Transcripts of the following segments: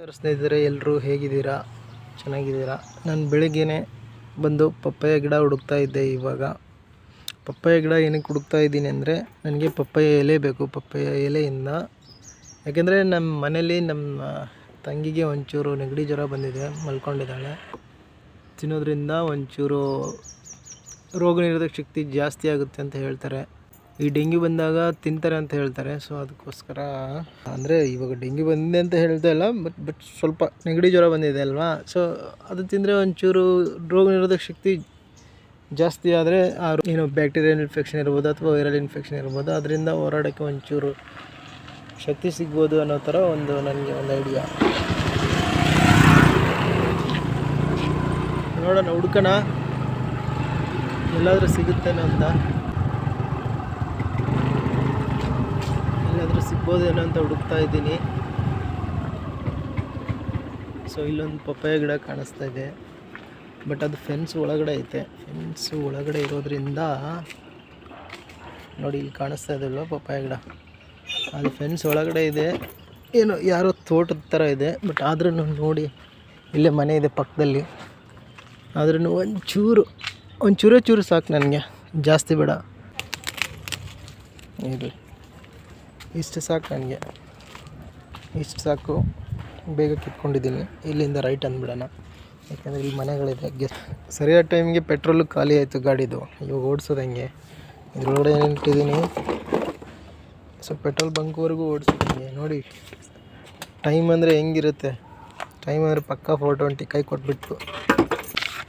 ಸ್ನೇಹಿತರೆ ಎಲ್ಲರೂ ಹೇಗಿದ್ದೀರಾ? ಚೆನ್ನಾಗಿದ್ದೀರಾ? ನಾನು ಬೆಳಿಗ್ಗೆನೆ ಬಂದು ಪಪ್ಪಾಯ ಗಿಡ ಹುಡುಕ್ತಾ ಇದ್ದೆ ಇವಾಗ. ಪಪ್ಪಾಯ ಗಿಡ ಏನಕ್ಕೆ ಹುಡುಕ್ತಾ ಇದ್ದೀನಿ ಅಂದರೆ, ನನಗೆ ಪಪ್ಪಾಯ ಎಲೆ ಬೇಕು, ಪಪ್ಪಾಯ ಎಲೆಯಿಂದ. ಯಾಕೆಂದರೆ ನಮ್ಮ ಮನೇಲಿ ನಮ್ಮ ತಂಗಿಗೆ ಒಂಚೂರು ನೆಗಡಿ ಜ್ವರ ಬಂದಿದೆ, ಮಲ್ಕೊಂಡಿದ್ದಾಳೆ. ತಿನ್ನೋದ್ರಿಂದ ಒಂಚೂರು ರೋಗ ನಿರೋಧಕ ಶಕ್ತಿ ಜಾಸ್ತಿ ಆಗುತ್ತೆ ಅಂತ ಹೇಳ್ತಾರೆ. ಈ ಡೆಂಗ್ಯೂ ಬಂದಾಗ ತಿಂತಾರೆ ಅಂತ ಹೇಳ್ತಾರೆ, ಸೊ ಅದಕ್ಕೋಸ್ಕರ ಅಂದರೆ ಇವಾಗ ಡೆಂಗ್ಯೂ ಬಂದಿದೆ ಅಂತ ಹೇಳ್ತಾ ಇಲ್ಲ ಬಟ್ ಬಟ್ ಸ್ವಲ್ಪ ನೆಗಡಿ ಜ್ವರ ಬಂದಿದೆ ಅಲ್ವಾ? ಸೊ ಅದು ತಿಂದರೆ ಒಂಚೂರು ರೋಗ ನಿರೋಧಕ ಶಕ್ತಿ ಜಾಸ್ತಿ ಆದರೆ ಆ ಏನು ಬ್ಯಾಕ್ಟೀರಿಯಲ್ ಇನ್ಫೆಕ್ಷನ್ ಇರ್ಬೋದು ಅಥವಾ ವೈರಲ್ ಇನ್ಫೆಕ್ಷನ್ ಇರ್ಬೋದು, ಅದರಿಂದ ಹೋರಾಡೋಕ್ಕೆ ಒಂಚೂರು ಶಕ್ತಿ ಸಿಗ್ಬೋದು ಅನ್ನೋ ಥರ ಒಂದು ನನಗೆ ಒಂದು ಐಡಿಯಾ ನೋಡೋಣ, ಹುಡ್ಕೋಣ. ಎಲ್ಲಾದರೂ ಸಿಗುತ್ತೇನೋ ಅಂತ ಎಲ್ಲಾದರೂ ಸಿಗ್ಬೋದೇನೋ ಅಂತ ಹುಡುಕ್ತಾ ಇದ್ದೀನಿ. ಸೊ ಇಲ್ಲೊಂದು ಪಪ್ಪಾಯ ಗಿಡ ಕಾಣಿಸ್ತಾ ಇದೆ. ಬಟ್ ಅದು ಫೆನ್ಸ್ ಒಳಗಡೆ ಐತೆ. ಫೆನ್ಸ್ ಒಳಗಡೆ ಇರೋದ್ರಿಂದ ನೋಡಿ ಇಲ್ಲಿ ಕಾಣಿಸ್ತಾ ಇದ್ದಲ್ವ ಪಪ್ಪಾಯ ಗಿಡ. ಅದು ಫೆನ್ಸ್ ಒಳಗಡೆ ಇದೆ. ಏನು ಯಾರೋ ತೋಟದ ಥರ ಇದೆ. ಬಟ್ ಆದ್ರೂ ನೋಡಿ, ಇಲ್ಲೇ ಮನೆ ಇದೆ ಪಕ್ಕದಲ್ಲಿ. ಆದ್ರೂ ಒಂಚೂರು, ಒಂಚೂರೇ ಚೂರು ಸಾಕು ನನಗೆ. ಜಾಸ್ತಿ ಬೇಡ. ಇರಲಿ. ಇಷ್ಟು ಸಾಕು ನನಗೆ. ಇಷ್ಟು ಸಾಕು. ಬೇಗ ಕಿತ್ಕೊಂಡಿದ್ದೀನಿ. ಇಲ್ಲಿಂದ ರೈಟ್ ಅಂದ್ಬಿಡೋಣ. ಯಾಕೆಂದರೆ ಇಲ್ಲಿ ಮನೆಗಳಿದೆ. ಗೆ ಸರಿಯಾದ ಟೈಮ್ಗೆ ಪೆಟ್ರೋಲು ಖಾಲಿ ಆಯಿತು ಗಾಡಿದು. ಇವಾಗ ಓಡಿಸೋದು ಹೆಂಗೆ ಇದ್ರೊಳಗಡೆ ನಿಂತಿದ್ದೀನಿ ಸೊ ಪೆಟ್ರೋಲ್ ಬಂಕ್ವರೆಗೂ ಓಡಿಸ್ತೀನಿ ನೋಡಿ, ಟೈಮ್ ಅಂದರೆ ಹೆಂಗಿರುತ್ತೆ? ಟೈಮ್ ಅಂದರೆ ಪಕ್ಕಾ ಫೋರ್ ಟ್ವೆಂಟಿ ಕೈ ಕೊಟ್ಬಿಟ್ಟು.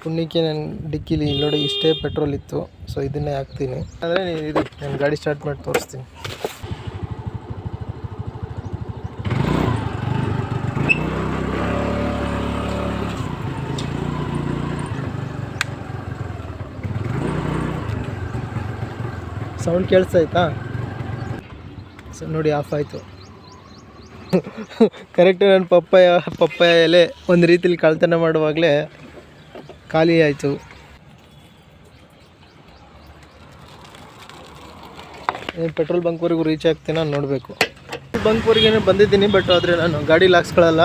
ಪುಣ್ಯಕ್ಕೆ ನನ್ನ ಡಿಕ್ಕಿಲಿ ನೋಡಿ ಇಷ್ಟೇ ಪೆಟ್ರೋಲ್ ಇತ್ತು. ಸೊ ಇದನ್ನೇ ಹಾಕ್ತೀನಿ. ಅಂದರೆ ಇದು, ನಾನು ಗಾಡಿ ಸ್ಟಾರ್ಟ್ ಮಾಡಿ ತೋರಿಸ್ತೀನಿ. ಸೌಂಡ್ ಕೇಳಿಸ್ತಾಯ್ತಾ? ಸೊ, ನೋಡಿ ಆಫ್ ಆಯಿತು. ಕರೆಕ್ಟ್ ನನ್ನ ಪಪ್ಪಾಯ ಪಪ್ಪಾಯ ಎಲೆ ಒಂದು ರೀತಿಲಿ ಕಳ್ತನ ಮಾಡುವಾಗಲೇ ಖಾಲಿ ಆಯಿತು. ಪೆಟ್ರೋಲ್ ಬಂಕ್ವರೆಗೂ ರೀಚ್ ಆಗ್ತೀನೋ ನೋಡಬೇಕು. ಬಂಕ್ವರೆಗೆ ಬಂದಿದ್ದೀನಿ ಬಟ್ ಆದರೆ ನಾನು ಗಾಡೀಲಿ ಹಾಕ್ಸ್ಕೊಳ್ಳಲ್ಲ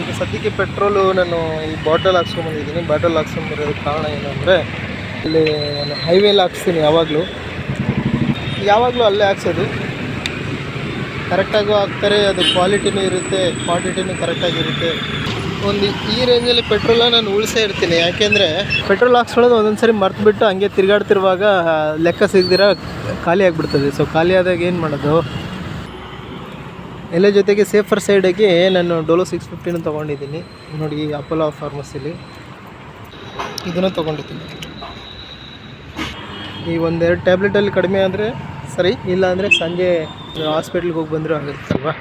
ಈಗ ಸದ್ಯಕ್ಕೆ ಪೆಟ್ರೋಲು ನಾನು ಈ ಬಾಟಲ್ ಹಾಕ್ಸ್ಕೊಂಬಂದಿದ್ದೀನಿ ಬಾಟಲ್ ಹಾಕ್ಸ್ಕೊಂಬರೋದಕ್ಕೆ ಕಾರಣ ಏನು ಅಂದರೆ, ಇಲ್ಲಿ ನಾನು ಹೈವೇಲಿ ಹಾಕ್ಸ್ತೀನಿ ಯಾವಾಗಲೂ. ಯಾವಾಗಲೂ ಅಲ್ಲೇ ಹಾಕ್ಸೋದು. ಕರೆಕ್ಟಾಗೂ ಹಾಕ್ತಾರೆ, ಅದು ಕ್ವಾಲಿಟಿನೂ ಇರುತ್ತೆ ಕ್ವಾಂಟಿಟಿನೂ ಕರೆಕ್ಟಾಗಿರುತ್ತೆ ಒಂದು ಈ ರೇಂಜಲ್ಲಿ ಪೆಟ್ರೋಲ ನಾನು ಉಳಿಸೇ ಇರ್ತೀನಿ. ಯಾಕೆಂದರೆ ಪೆಟ್ರೋಲ್ ಹಾಕ್ಸ್ಕೊಳ್ಳೋದು ಒಂದೊಂದು ಸರಿ ಮರ್ತುಬಿಟ್ಟು ಹಂಗೆ ತಿರುಗಾಡ್ತಿರುವಾಗ ಲೆಕ್ಕ ಸಿಗದಿರ ಖಾಲಿ ಆಗಿಬಿಡ್ತದೆ. ಸೊ ಖಾಲಿ ಆದಾಗ ಏನು ಮಾಡೋದು? ಎಲ್ಲ ಜೊತೆಗೆ ಸೇಫರ್ ಸೈಡಾಗಿ ನಾನು ಡೋಲೋ ಸಿಕ್ಸ್ ಫಿಫ್ಟಿನೂ ತೊಗೊಂಡಿದ್ದೀನಿ. ನೋಡಿ ಅಪೋಲೋ ಫಾರ್ಮಸಿಲಿ ಇದನ್ನು ತೊಗೊಂಡಿದ್ದೀನಿ. ಈ ಒಂದೆರಡು ಟ್ಯಾಬ್ಲೆಟಲ್ಲಿ ಕಡಿಮೆ ಆದರೆ ಸರಿ ಇಲ್ಲ ಅಂದರೆ ಸಂಜೆ ಹಾಸ್ಪಿಟ್ಲಿಗೆ ಹೋಗಿ ಬಂದರೂ ಆಗುತ್ತಲ್ವಾ